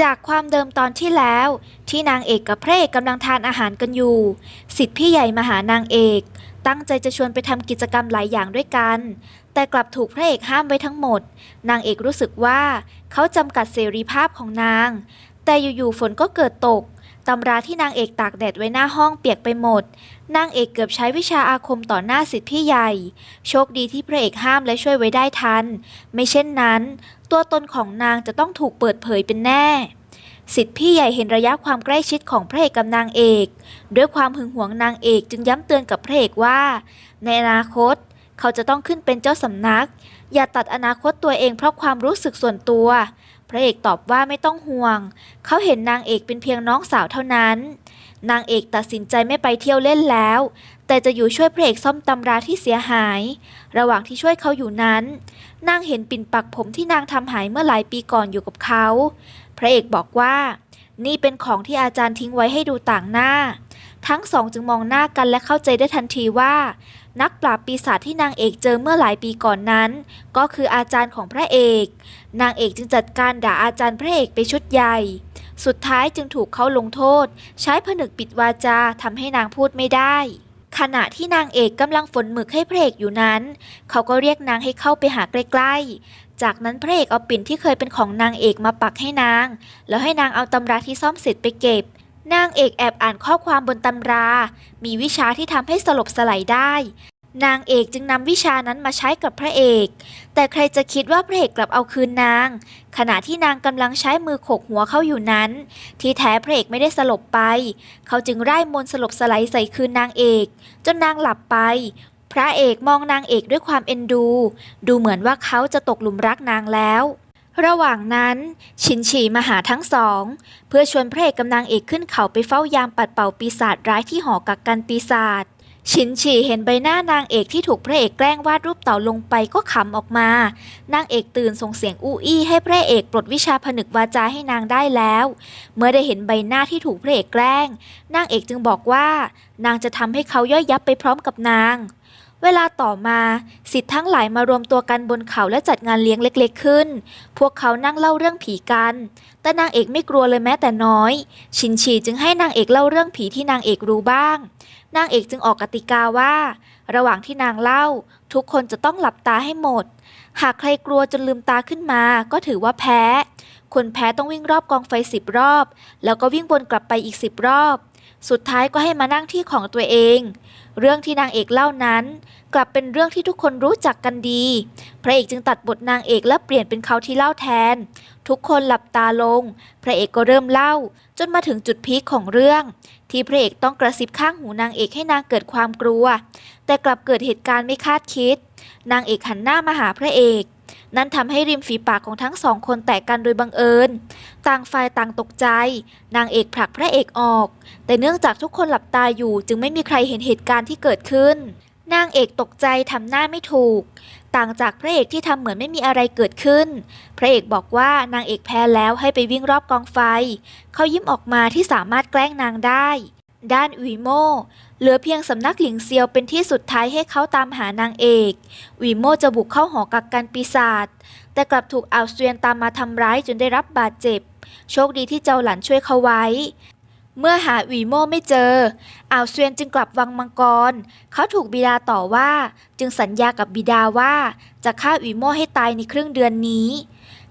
จากความเดิมตอนที่แล้ว ที่นางเอกกับพระเอกกำลังทานอาหารกันอยู่ สิทธิพี่ใหญ่มาหานางเอก ตั้งใจจะชวนไปทำกิจกรรมหลายอย่างด้วยกัน แต่กลับถูกพระเอกห้ามไว้ทั้งหมด นางเอกรู้สึกว่าเขาจำกัดเสรีภาพของนาง แต่อยู่ๆฝนก็เกิดตก ตำราที่นางเอกตากแดดไว้หน้าห้องเปียกไปหมด นางเอกเกือบใช้วิชาอาคมต่อหน้าสิทธิ์พี่ใหญ่ โชคดีที่พระเอกห้ามและช่วยไว้ได้ทัน ไม่เช่นนั้น ตัวตนของนางจะต้องถูกเปิดเผยเป็นแน่ สิทธิ์พี่ใหญ่เห็นระยะความใกล้ชิดของพระเอกกับนางเอก ด้วยความหึงหวงนางเอกจึงย้ำเตือนกับพระเอกว่า ในอนาคต เขาจะต้องขึ้นเป็นเจ้าสำนัก อย่าตัดอนาคตตัวเองเพราะความรู้สึกส่วนตัว ระเอกตอบว่าไม่ต้องห่วง เขาเห็นนางเอกเป็นเพียงน้องสาวเท่านั้น นางเอกตัดสินใจไม่ไปเที่ยวเล่นแล้ว แต่จะอยู่ช่วยพระเอกซ่อมตำราที่เสียหาย ระหว่างที่ช่วยเขาอยู่นั้น นางเห็นปิ่นปักผมที่นางทำหายเมื่อหลายปีก่อนอยู่กับเขา พระเอกบอกว่า นี่เป็นของที่อาจารย์ทิ้งไว้ให้ดูต่างหน้า ทั้งสองจึงมองหน้ากันและเข้าใจได้ทันทีว่า นักปราบปีศาจที่นางเอกเจอเมื่อหลายปีก่อนนั้น ก็คืออาจารย์ของพระเอก นางเอกจึงจัดการด่าอาจารย์พระเอกไปชุดใหญ่ สุดท้ายจึงถูกเขาลงโทษ ใช้ผนึกปิดวาจาทำให้นางพูดไม่ได้ ขณะที่นางเอกกำลังฝนหมึกให้พระเอกอยู่นั้น เขาก็เรียกนางให้เข้าไปหาใกล้ๆ จากนั้นพระเอกเอาปิ่นที่เคยเป็นของนางเอกมาปักให้นาง แล้วให้นางเอาตำราที่ซ่อมเสร็จไปเก็บนางเอกแอบอ่านข้อความบนตำรา มีวิชาที่ทำให้สลบสลายได้ นางเอกจึงนำวิชานั้นมาใช้กับพระเอก แต่ใครจะคิดว่าพระเอกกลับเอาคืนนาง ขณะที่นางกำลังใช้มือโขกหัวเขาอยู่นั้น ที่แท้พระเอกไม่ได้สลบไป เขาจึงไล่มนสลบสลใส่คืนนางเอก จนนางหลับไป พระเอกมองนางเอกด้วยความเอ็นดู ดูเหมือนว่าเขาจะตกหลุมรักนางแล้วระหว่างนั้น ชินฉีมาหาทั้งสอง เพื่อชวนพระเอกกับนางเอกขึ้นเขาไปเฝ้ายามปัดเป่าปีศาจร้ายที่หอกักกันปีศาจ ชินฉีเห็นใบหน้านางเอกที่ถูกพระเอกแกล้งวาดรูปเต่าลงไปก็ขำออกมา นางเอกตื่นส่งเสียงอู้อี้ให้พระเอกปลดวิชาผนึกวาจาให้นางได้แล้ว เมื่อได้เห็นใบหน้าที่ถูกพระเอกแกล้ง นางเอกจึงบอกว่า นางจะทำให้เขาย่อยยับไปพร้อมกับนาง เวลาต่อมาสิทธิ์ทั้งหลายมารวมตัวกันบนเขาและจัดงานเลี้ยงเล็ก ๆ ขึ้น พวกเขานั่งเล่าเรื่องผีกัน แต่นางเอกไม่กลัวเลยแม้แต่น้อย ชินชีจึงให้นางเอกเล่าเรื่องผีที่นางเอกรู้บ้าง นางเอกจึงออกกติกาว่า ระหว่างที่นางเล่า ทุกคนจะต้องหลับตาให้หมด หากใครกลัวจนลืมตาขึ้นมา ก็ถือว่าแพ้ คนแพ้ต้องวิ่งรอบกองไฟสิบรอบ แล้วก็วิ่งวนกลับไปอีกสิบรอบ สุดท้ายก็ให้มานั่งที่ของตัวเอง เรื่องที่นางเอกเล่านั้น กลับเป็นเรื่องที่ทุกคนรู้จักกันดี พระเอกจึงตัดบทนางเอกและเปลี่ยนเป็นเขาที่เล่าแทน ทุกคนหลับตาลง พระเอกก็เริ่มเล่า จนมาถึงจุดพีคของเรื่อง ที่พระเอกต้องกระซิบข้างหูนางเอกให้นางเกิดความกลัว แต่กลับเกิดเหตุการณ์ไม่คาดคิด นางเอกหันหน้ามาหาพระเอกนั่นทำให้ริมฝีปากของทั้งสองคนแตกกันโดยบังเอิญต่างฝ่ายต่างตกใจ นางเอกผลักพระเอกออก แต่เนื่องจากทุกคนหลับตาอยู่จึงไม่มีใครเห็นเหตุการณ์ที่เกิดขึ้น นางเอกตกใจทำหน้าไม่ถูก ต่างจากพระเอกที่ทำเหมือนไม่มีอะไรเกิดขึ้น พระเอกบอกว่านางเอกแพ้แล้วให้ไปวิ่งรอบกองไฟ เขายิ้มออกมาที่สามารถแกล้งนางได้ ด้านอุยโมเหลือเพียงสำนักหลิงเซียวเป็นที่สุดท้ายให้เขาตามหานางเอกอุยโมจะบุกเข้าหอกักกันปีศาจ แต่กลับถูกอัลเซียนตามมาทำร้ายจนได้รับบาดเจ็บ โชคดีที่เจ้าหลันช่วยเขาไว้ เมื่อหาอุยโม่ไม่เจออัลเซียนจึงกลับวังมังกร เขาถูกบิดาต่อว่า จึงสัญญากับบิดาว่าจะฆ่าอุยโม่ให้ตายในครึ่งเดือนนี้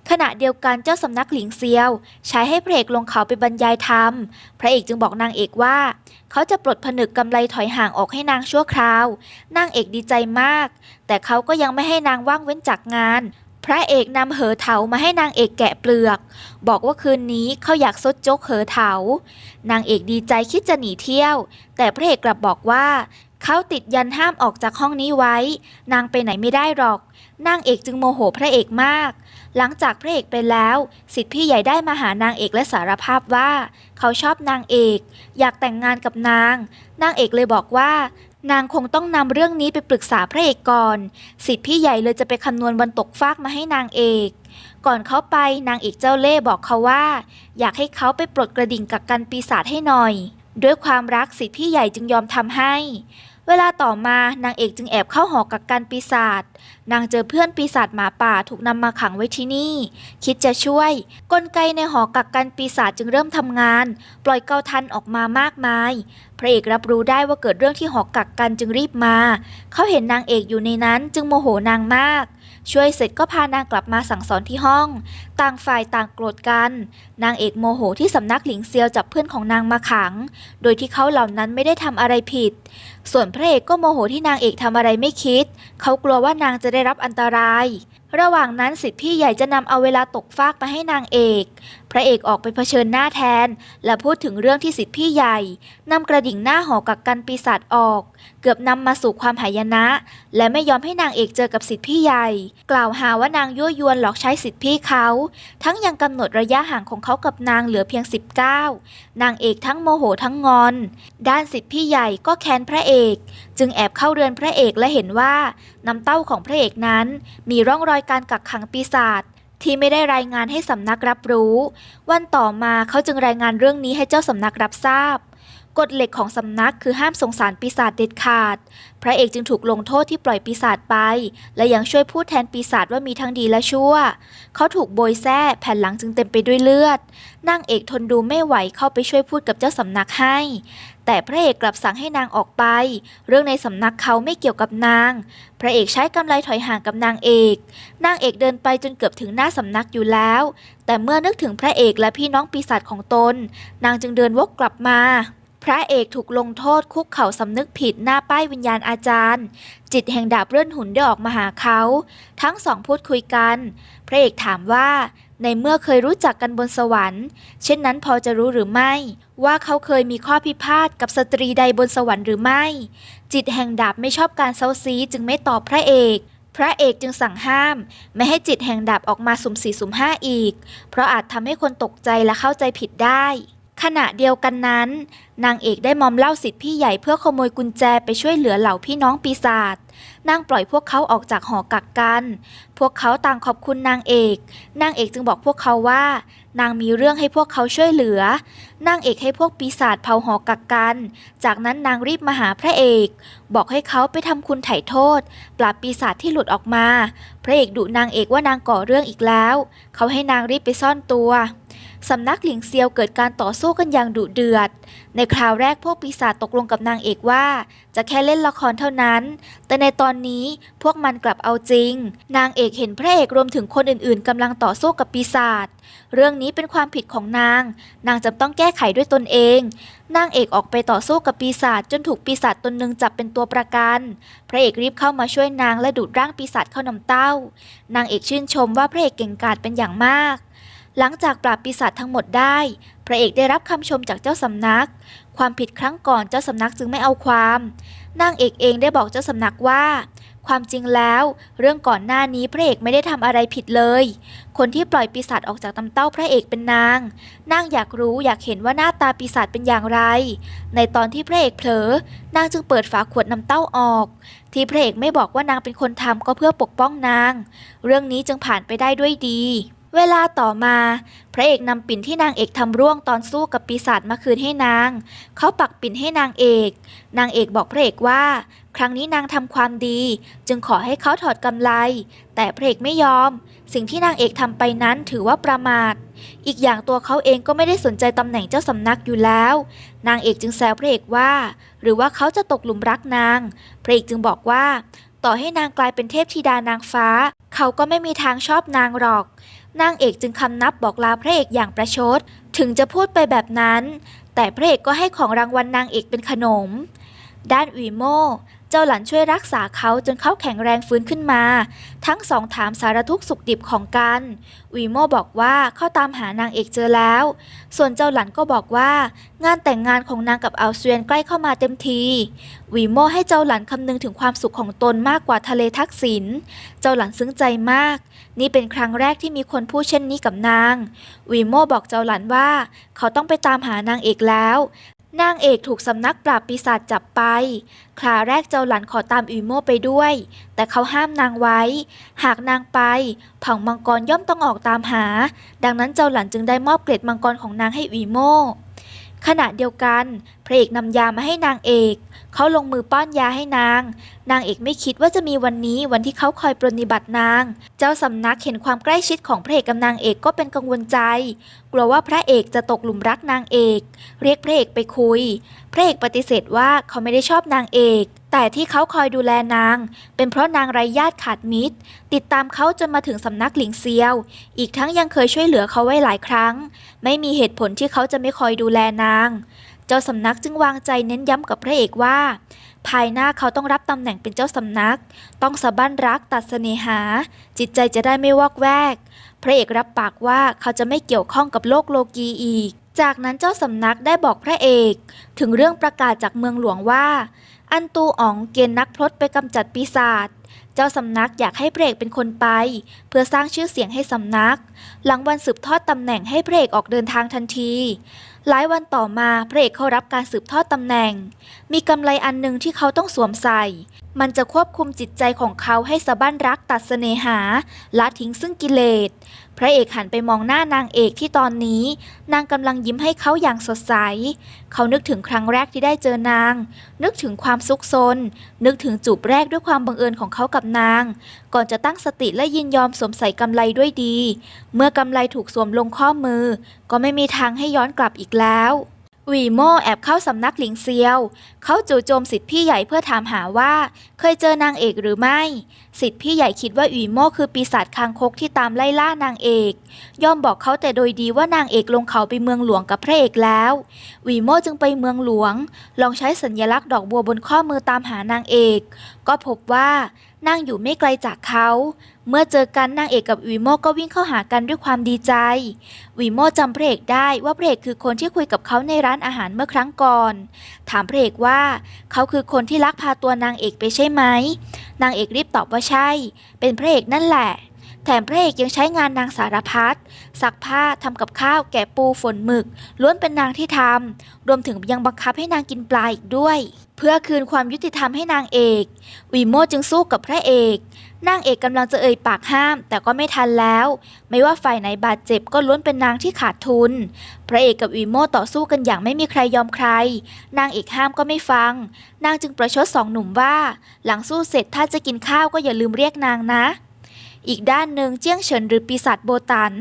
ขณะเดียวกันเจ้าสำนักหลิงเซียว ใช้ให้พระเอกลงเขาไปบรรยายธรรม พระเอกจึงบอกนางเอกว่า เขาจะปลดผนึกกำไลถอยห่างออกให้นางชั่วคราวนางเอกดีใจมาก แต่เขาก็ยังไม่ให้นางว่างเว้นจากงาน พระเอกนำเหอเถามาให้นางเอกแกะเปลือก บอกว่าคืนนี้เขาอยากซดโจ๊กเหอเถานางเอกดีใจคิดจะหนีเที่ยว แต่พระเอกกลับบอกว่าเขาติดยันห้ามออกจากห้องนี้ไว้ นางไปไหนไม่ได้หรอก นางเอกจึงโมโหพระเอกมาก หลังจากพระเอกไปแล้ว สิทธิพี่ใหญ่ได้มาหานางเอกและสารภาพว่า เขาชอบนางเอก อยากแต่งงานกับนาง นางเอกเลยบอกว่า นางคงต้องนำเรื่องนี้ไปปรึกษาพระเอกก่อน สิทธิพี่ใหญ่เลยจะไปคำนวณวันตกฟากมาให้นางเอก ก่อนเขาไปนางเอกเจ้าเล่บอกเขาว่า อยากให้เขาไปปลดกระดิ่งกักกันปีศาจให้หน่อย ด้วยความรักสิทธิพี่ใหญ่จึงยอมทำให้ เวลาต่อมานางเอกจึงแอบเข้าหอกักกันปีศาจ นางเจอเพื่อนปีศาจหมาป่าถูกนำมาขังไว้ที่นี่ คิดจะช่วย กลไกในหอกักกันปีศาจจึงเริ่มทำงาน ปล่อยเกาทันออกมามากมาย พระเอกรับรู้ได้ว่าเกิดเรื่องที่หอกกักกันจึงรีบมา เขาเห็นนางเอกอยู่ในนั้นจึงโมโหนางมาก ช่วยเสร็จก็พานางกลับมาสั่งสอนที่ห้อง ต่างฝ่ายต่างโกรธกัน นางเอกโมโหที่สำนักหลิงเซียวจับเพื่อนของนางมาขัง โดยที่เขาเหล่านั้นไม่ได้ทำอะไรผิด ส่วนพระเอกก็โมโหที่นางเอกทำอะไรไม่คิด เขากลัวว่านางจะได้รับอันตราย ระหว่างนั้นสิทธิพี่ใหญ่จะนำเอาเวลาตกฟากมาให้นางเอก พระเอกออกไปเผชิญหน้าแทน และพูดถึงเรื่องที่สิทธิพี่ใหญ่นำกระดิ่งหน้าหอกักกันปีศาจออก เกือบนำมาสู่ความหายนะ และไม่ยอมให้นางเอกเจอกับสิทธิพี่ใหญ่ กล่าวหาว่านางยั่วยวนหลอกใช้สิทธิพี่เขา ทั้งยังกำหนดระยะห่างของเขากับนางเหลือเพียง 19 นางเอกทั้งโมโหทั้งงอน ด้านสิทธิพี่ใหญ่ก็แค้นพระเอก จึงแอบเข้าเรือนพระเอกและเห็นว่าน้ำเต้าของพระเอกนั้น มีร่องรอยการกักขังปีศาจที่ไม่ได้รายงานให้สำนักรับรู้ วันต่อมาเขาจึงรายงานเรื่องนี้ให้เจ้าสำนักรับทราบ กฎเหล็กของสำนักคือห้ามสงสารปีศาจเด็ดขาด พระเอกจึงถูกลงโทษที่ปล่อยปีศาจไป และยังช่วยพูดแทนปีศาจว่ามีทั้งดีและชั่ว เขาถูกโบยแส้แผ่นหลังจึงเต็มไปด้วยเลือด นางเอกทนดูไม่ไหวเข้าไปช่วยพูดกับเจ้าสำนักให้ แต่พระเอกกลับสั่งให้นางออกไป เรื่องในสำนักเขาไม่เกี่ยวกับนาง พระเอกใช้กำไลถอยห่างกับนางเอก นางเอกเดินไปจนเกือบถึงหน้าสำนักอยู่แล้ว แต่เมื่อนึกถึงพระเอกและพี่น้องปีศาจของตน นางจึงเดินวกกลับมา พระเอกถูกลงโทษคุกเข่าสำนึกผิดหน้าป้ายวิญญาณอาจารย์ จิตแห่งดาบเลื่อนหุ่นได้ออกมาหาเขา ทั้งสองพูดคุยกัน พระเอกถามว่า ในเมื่อเคยรู้จักกันบนสวรรค์ เช่นนั้นพอจะรู้หรือไม่ ว่าเขาเคยมีข้อพิพาทกับสตรีใดบนสวรรค์หรือไม่ จิตแห่งดาบไม่ชอบการเซาซีจึงไม่ตอบพระเอกพระเอกจึงสั่งห้าม ไม่ให้จิตแห่งดาบออกมาสุ่มสี่สุ่มห้าอีก เพราะอาจทำให้คนตกใจและเข้าใจผิดได้ ขณะเดียวกันนั้น นางเอกได้มอมเล่าสิทธิพี่ใหญ่เพื่อขโมยกุญแจไปช่วยเหลือเหล่าพี่น้องปีศาจนางปล่อยพวกเขาออกจากหอกักกัน พวกเขาต่างขอบคุณนางเอก นางเอกจึงบอกพวกเขาว่า นางมีเรื่องให้พวกเขาช่วยเหลือ นางเอกให้พวกปีศาจเผาหอกักกัน จากนั้นนางรีบมาหาพระเอก บอกให้เขาไปทำคุณไถ่โทษ ปราบปีศาจที่หลุดออกมา พระเอกดุนางเอกว่านางก่อเรื่องอีกแล้ว เขาให้นางรีบไปซ่อนตัว สำนักหลิงเซียวเกิดการต่อสู้กันอย่างดุเดือด ในคราวแรกพวกปีศาจตกลงกับนางเอกว่า จะแค่เล่นละครเท่านั้น แต่ในตอนนี้พวกมันกลับเอาจริง นางเอกเห็นพระเอกรวมถึงคนอื่นๆกำลังต่อสู้กับปีศาจ เรื่องนี้เป็นความผิดของนาง นางจำต้องแก้ไขด้วยตนเอง นางเอกออกไปต่อสู้กับปีศาจจนถูกปีศาจตนหนึ่งจับเป็นตัวประกัน พระเอกรีบเข้ามาช่วยนางและดูดร่างปีศาจเข้านำเต้า นางเอกชื่นชมว่าพระเอกเก่งกาจเป็นอย่างมาก หลังจากปราบปีศาจทั้งหมดได้ พระเอกได้รับคำชมจากเจ้าสำนัก ความผิดครั้งก่อนเจ้าสำนักจึงไม่เอาความ นางเอกเองได้บอกเจ้าสำนักว่า ความจริงแล้ว เรื่องก่อนหน้านี้พระเอกไม่ได้ทำอะไรผิดเลย คนที่ปล่อยปีศาจออกจากตำเต้าพระเอกเป็นนาง นางอยากรู้อยากเห็นว่าหน้าตาปีศาจเป็นอย่างไร ในตอนที่พระเอกเผลอ นางจึงเปิดฝาขวดน้ำเต้าออก ที่พระเอกไม่บอกว่านางเป็นคนทำก็เพื่อปกป้องนาง เรื่องนี้จึงผ่านไปได้ด้วยดี เวลาต่อมา พระเอกนำปิ่นที่นางเอกทำร่วงตอนสู้กับปีศาจมาคืนให้นาง เขาปักปิ่นให้นางเอก นางเอกบอกพระเอกว่า ครั้งนี้นางทำความดี จึงขอให้เขาถอดกำไล แต่พระเอกไม่ยอม สิ่งที่นางเอกทำไปนั้นถือว่าประมาท อีกอย่างตัวเขาเองก็ไม่ได้สนใจตำแหน่งเจ้าสำนักอยู่แล้ว นางเอกจึงแซวพระเอกว่า หรือว่าเขาจะตกหลุมรักนาง พระเอกจึงบอกว่า ต่อให้นางกลายเป็นเทพธิดานางฟ้า เขาก็ไม่มีทางชอบนางหรอก นางเอกจึงคำนับบอกลาพระเอกอย่างประชด ถึงจะพูดไปแบบนั้น แต่พระเอกก็ให้ของรางวัลนางเอกเป็นขนม ด้านอุยโม เจ้าหลันช่วยรักษาเขาจนเขาแข็งแรงฟื้นขึ้นมา ทั้งสองถามสารทุกสุขดิบของกันอุยโมบอกว่าเขาตามหานางเอกเจอแล้ว ส่วนเจ้าหลันก็บอกว่า งานแต่งงานของนางกับอัลเซียนใกล้เข้ามาเต็มทีวีโมให้เจ้าหลันคำนึงถึงความสุขของตนมากกว่าทะเลทักษิณเจ้าหลันซึ้งใจมาก นี่เป็นครั้งแรกที่มีคนพูดเช่นนี้กับนางวีโมบอกเจ้าหลันว่า เขาต้องไปตามหานางเอกแล้ว นางเอกถูกสำนักปราบปีศาจจับไป คราแรกเจ้าหลันขอตามอุยโม่ไปด้วย แต่เขาห้ามนางไว้ หากนางไปเผ่ามังกรย่อมต้องออกตามหา ดังนั้นเจ้าหลันจึงได้มอบเกล็ดมังกรของนางให้อุยโม่ ขณะเดียวกันพระเอกนำยามาให้นางเอก เขาลงมือป้อนยาให้นาง นางเอกไม่คิดว่าจะมีวันนี้วันที่เขาคอยปรนนิบัตินาง เจ้าสำนักเห็นความใกล้ชิดของพระเอกกับนางเอกก็เป็นกังวลใจ กลัวว่าพระเอกจะตกหลุมรักนางเอก เรียกพระเอกไปคุย พระเอกปฏิเสธว่าเขาไม่ได้ชอบนางเอก แต่ที่เขาคอยดูแลนาง เป็นเพราะนางไร้ญาติขาดมิตร ติดตามเขาจนมาถึงสำนักหลิงเซียว อีกทั้งยังเคยช่วยเหลือเขาไว้หลายครั้ง ไม่มีเหตุผลที่เขาจะไม่คอยดูแลนาง เจ้าสำนักจึงวางใจเน้นย้ำกับพระเอกว่า ภายหน้าเขาต้องรับตำแหน่งเป็นเจ้าสำนัก ต้องสะบั้นรักตัดเสน่หา จิตใจจะได้ไม่วอกแวก พระเอกรับปากว่าเขาจะไม่เกี่ยวข้องกับโลกโลกีอีก จากนั้นเจ้าสำนักได้บอกพระเอก ถึงเรื่องประกาศจากเมืองหลวงว่า อันตูอ๋องเกณฑ์นักพรตไปกำจัดปีศาจ เจ้าสำนักอยากให้พระเอกเป็นคนไป เพื่อสร้างชื่อเสียงให้สำนัก หลังวันสืบทอดตำแหน่งให้พระเอกออกเดินทางทันที หลายวันต่อมาพระเอกเข้ารับการสืบทอดตำแหน่ง มีกำไลอันหนึ่งที่เขาต้องสวมใส่ มันจะควบคุมจิตใจของเขาให้สะบั้นรักตัดเสน่หาละทิ้งซึ่งกิเลส พระเอกหันไปมองหน้านางเอกที่ตอนนี้ นางกำลังยิ้มให้เขาอย่างสดใส เขานึกถึงครั้งแรกที่ได้เจอนาง นึกถึงความซุกซน นึกถึงจูบแรกด้วยความบังเอิญของเขากับนาง ก่อนจะตั้งสติและยินยอมสวมใส่กำไลด้วยดี เมื่อกำไลถูกสวมลงข้อมือ ก็ไม่มีทางให้ย้อนกลับอีกแล้ว วีโมแอบเข้าสำนักหลิงเซียว เขาจู่โจมสิทธิพี่ใหญ่เพื่อถามหาว่า เคยเจอนางเอกหรือไม่ สิทธิพี่ใหญ่คิดว่าวีโมคือปีศาจคางคกที่ตามไล่ล่านางเอก ย่อมบอกเขาแต่โดยดีว่านางเอกลงเขาไปเมืองหลวงกับพระเอกแล้ววีโมจึงไปเมืองหลวง ลองใช้สัญลักษณ์ดอกบัวบนข้อมือตามหานางเอกก็พบว่านางอยู่ไม่ไกลจากเขา เมื่อเจอกันนางเอกกับวีโมก็วิ่งเข้าหากันด้วยความดีใจวีโมจำพระเอกได้ว่าพระเอกคือคนที่คุยกับเขาในร้านอาหารเมื่อครั้งก่อน ถามพระเอกว่า เขาคือคนที่ลักพาตัวนางเอกไปใช่ไหม นางเอกรีบตอบว่าใช่ เป็นพระเอกนั่นแหละแถมพระเอกยังใช้งานนางสารพัดซักผ้าทำกับข้าวแกะปูฝนหมึก ล้วนเป็นนางที่ทำรวมถึงยังบังคับให้นางกินปลาอีกด้วย พื่อคืนความยุติธรรมให้นางเอก วีโมจึงสู้กับพระเอก นางเอกกำลังจะเอ่ยปากห้าม แต่ก็ไม่ทันแล้ว ไม่ว่าฝ่ายไหนบาดเจ็บก็ล้วนเป็นนางที่ขาดทุน พระเอกกับวีโมต่อสู้กันอย่างไม่มีใครยอมใคร นางเอกห้ามก็ไม่ฟัง นางจึงประชดสองหนุ่มว่า หลังสู้เสร็จถ้าจะกินข้าวก็อย่าลืมเรียกนางนะอีกด้านหนึ่งเจี้ยงเฉินหรือปีศาจโบตัน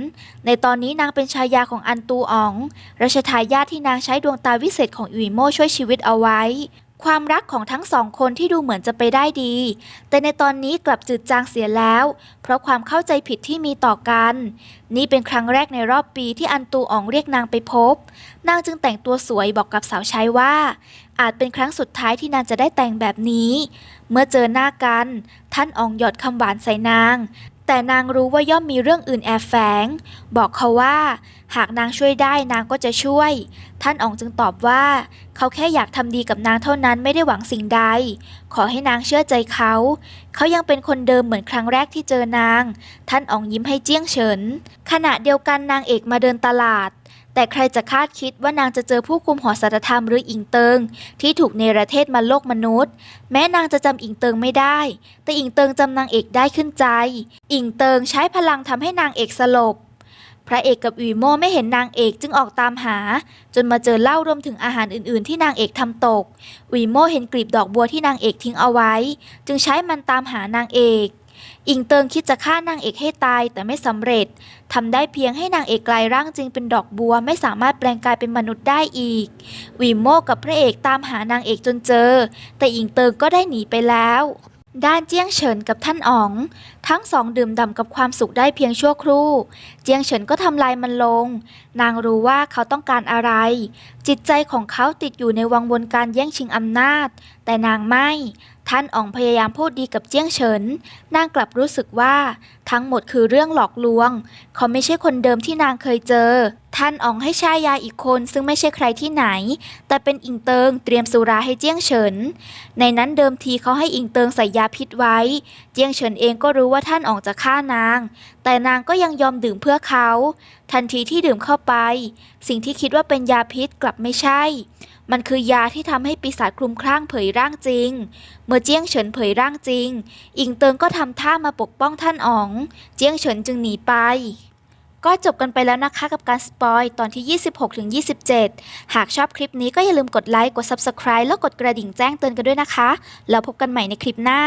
ในตอนนี้นางเป็นชายาของอันตูอ๋องรัชทายาทที่นางใช้ดวงตาวิเศษของอุ๋ยโม่ช่วยชีวิตเอาไว้ ความรักของทั้งสองคนที่ดูเหมือนจะไปได้ดี แต่ในตอนนี้กลับจืดจางเสียแล้ว เพราะความเข้าใจผิดที่มีต่อกัน นี่เป็นครั้งแรกในรอบปีที่อันตูอ๋องเรียกนางไปพบ นางจึงแต่งตัวสวยบอกกับสาวใช้ว่า อาจเป็นครั้งสุดท้ายที่นางจะได้แต่งแบบนี้ เมื่อเจอหน้ากัน ท่านอองหยอดคำหวานใส่นาง แต่นางรู้ว่าย่อมมีเรื่องอื่นแอบแฝง บอกเขาว่า หากนางช่วยได้นางก็จะช่วย ท่านอ๋องจึงตอบว่า เขาแค่อยากทำดีกับนางเท่านั้นไม่ได้หวังสิ่งใด ขอให้นางเชื่อใจเขา เขายังเป็นคนเดิมเหมือนครั้งแรกที่เจอนาง ท่านอ๋องยิ้มให้เจี้ยงเฉิน ขณะเดียวกันนางเอกมาเดินตลาด แต่ใครจะคาดคิดว่านางจะเจอผู้คุมหอสารธรรมหรืออิงเติง ที่ถูกเนรเทศมาโลกมนุษย์ แม้นางจะจำอิงเติงไม่ได้ แต่อิงเติงจำนางเอกได้ขึ้นใจ อิงเติงใช้พลังทำให้นางเอกสลบพระเอกกับอุ๋ยโม่ไม่เห็นนางเอกจึงออกตามหา จนมาเจอเหล้ารวมถึงอาหารอื่นๆ ที่นางเอกทำตกอุ๋ยโม่เห็นกลีบดอกบัวที่นางเอกทิ้งเอาไว้ จึงใช้มันตามหานางเอก อิงเติงคิดจะฆ่านางเอกให้ตายแต่ไม่สำเร็จทำได้เพียงให้นางเอกกลายร่างจริงเป็นดอกบัวไม่สามารถแปลงกายเป็นมนุษย์ได้อีกอุ๋ยโมกับพระเอกตามหานางเอกจนเจอ แต่อิงเติงก็ได้หนีไปแล้วด้านเจียงเฉินกับท่านอ๋อง ทั้งสองดื่มด่ำกับความสุขได้เพียงชั่วครู่ เจียงเฉินก็ทำลายมันลง นางรู้ว่าเขาต้องการอะไร จิตใจของเขาติดอยู่ในวังวนการแย่งชิงอำนาจ แต่นางไม่ ท่านอองพยายามพูดดีกับเจียงเฉิน นางกลับรู้สึกว่า ทั้งหมดคือเรื่องหลอกลวง เขาไม่ใช่คนเดิมที่นางเคยเจอ ท่านอองให้ชายาอีกคนซึ่งไม่ใช่ใครที่ไหน แต่เป็นอิงเติงเตรียมสุราให้เจียงเฉิน ในนั้นเดิมทีเขาให้อิงเติงใส่ยาพิษไว้ เจียงเฉินเองก็รู้ว่าท่านอองจะฆ่านาง แต่นางก็ยังยอมดื่มเพื่อเขา ทันทีที่ดื่มเข้าไป สิ่งที่คิดว่าเป็นยาพิษกลับไม่ใช่ มันคือยาที่ทำให้ปีศาจคลุมคลั่งเผยร่างจริง เมื่อเจียงเฉินเผยร่างจริง อิงเติงก็ทำท่ามาปกป้องท่านอ๋อง เจียงเฉินจึงหนีไปก็จบกันไปแล้วนะคะกับการสปอยตอนที่ 26ถึง27 หากชอบคลิปนี้ก็อย่าลืมกดไลค์ กด Subscribe แล้วกดกระดิ่งแจ้งเตือนกันด้วยนะคะ แล้วพบกันใหม่ในคลิปหน้า